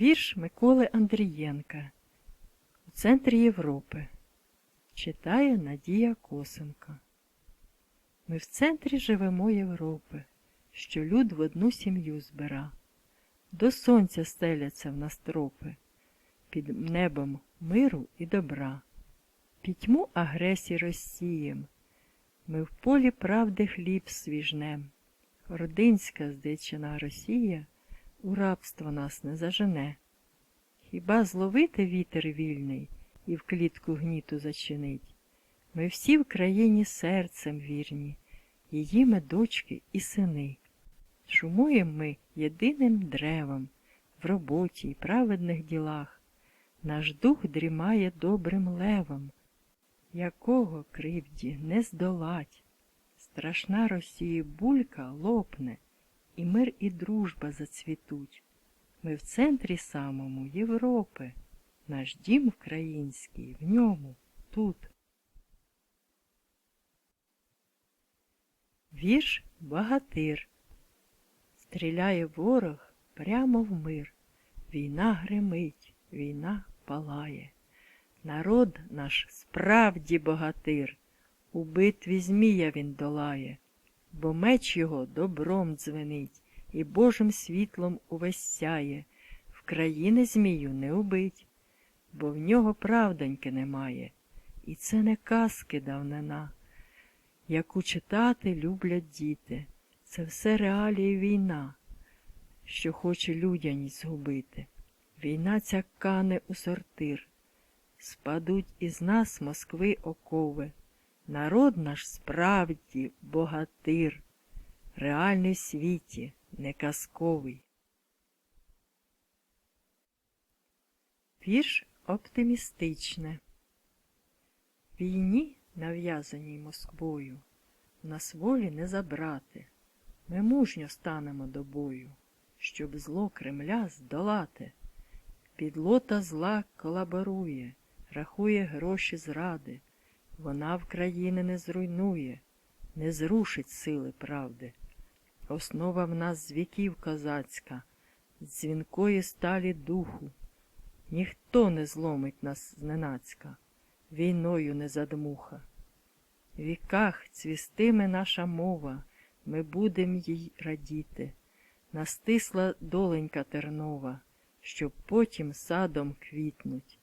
Вірш Миколи Андрієнка У центрі Європи. Читає Надія Косенко. Ми в центрі живемо Європи, що люд в одну сім'ю збира. До сонця стеляться в нас тропи, під небом миру і добра. Пітьму агресії розсієм, ми в полі правди хліб свіжнем. Родинська здичина Росія у рабство нас не зажене. Хіба зловити вітер вільний і в клітку гніту зачинить? Ми всі в країні серцем вірні, її ми дочки і сини. Шумуєм ми єдиним древом в роботі й праведних ділах. Наш дух дрімає добрим левом, якого кривді не здолать. Страшна Росії булька лопне, і мир і дружба зацвітуть. Ми в центрі самому Європи, наш дім український в ньому тут. Вірш Багатир Стріляє ворог прямо в мир. Війна гримить, війна палає. Народ наш справді богатир. У битві Змія він долає, бо меч його добром дзвенить і Божим світлом увесь сяє. В країни Змію не убить, бо в нього правдоньки немає. І це не казки давнина, яку читати люблять діти. Це все реалії війна, що хоче людяність згубити. Війна ця кане у сортир. Спадуть із нас Москви окови. Народ наш справді богатир, реальний в світі, не казковий. Вірш оптимістичне. Війні, нав'язаній Москвою, нас волі не забрати. Ми мужньо станемо до бою, щоб зло Кремля здолати. Підлота зла колаборує, рахує гроші зради. Вона в країни не зруйнує, не зрушить сили правди. Основа в нас з віків козацька, з дзвінкої сталі духу. Ніхто не зломить нас зненацька, війною не задмуха. В віках цвістиме наша мова, ми будем їй радіти. Настисла доленька тернова, щоб потім садом квітнуть.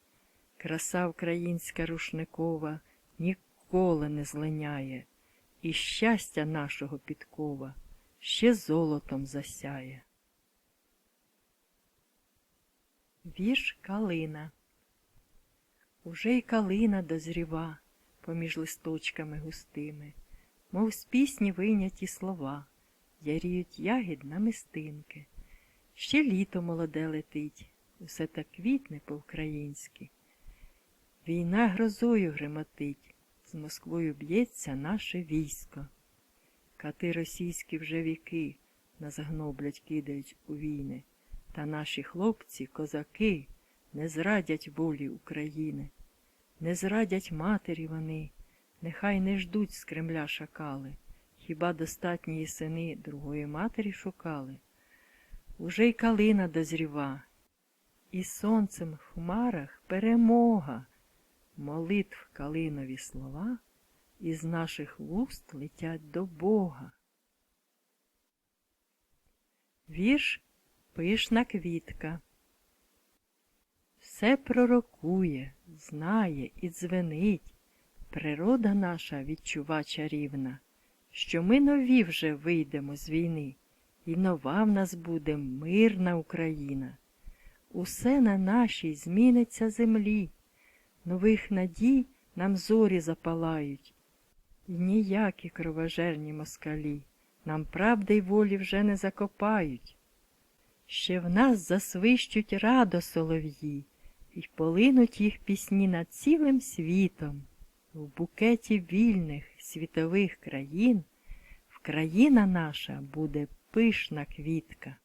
Краса українська рушникова ніколи не злиняє, і щастя нашого підкова ще золотом засяє. Вірш калина Уже й калина дозріва поміж листочками густими, мов з пісні вийняті слова, яріють ягід на мистинки. Ще літо молоде летить, усе так квітне по-українськи. Війна грозою гремотить, з Москвою б'ється наше військо. Кати російські вже віки нас гноблять кидають у війни, та наші хлопці, козаки, не зрадять волі України, не зрадять матері вони, нехай не ждуть з Кремля шакали, хіба достатні сини другої матері шукали. Уже й калина дозріва, і сонцем в хмарах перемога, молитв калинові слова із наших вуст летять до Бога. Вірш пишна квітка. Все пророкує, знає і дзвенить, природа наша відчува чарівна, що ми нові вже вийдемо з війни, і нова в нас буде мирна Україна. Усе на нашій зміниться землі, нових надій нам зорі запалають, і ніякі кровожерні москалі нам правди й волі вже не закопають. Ще в нас засвищуть радо солов'ї, І полинуть їх пісні над цілим світом. В букеті вільних світових країн Вкраїна наша буде пишна квітка.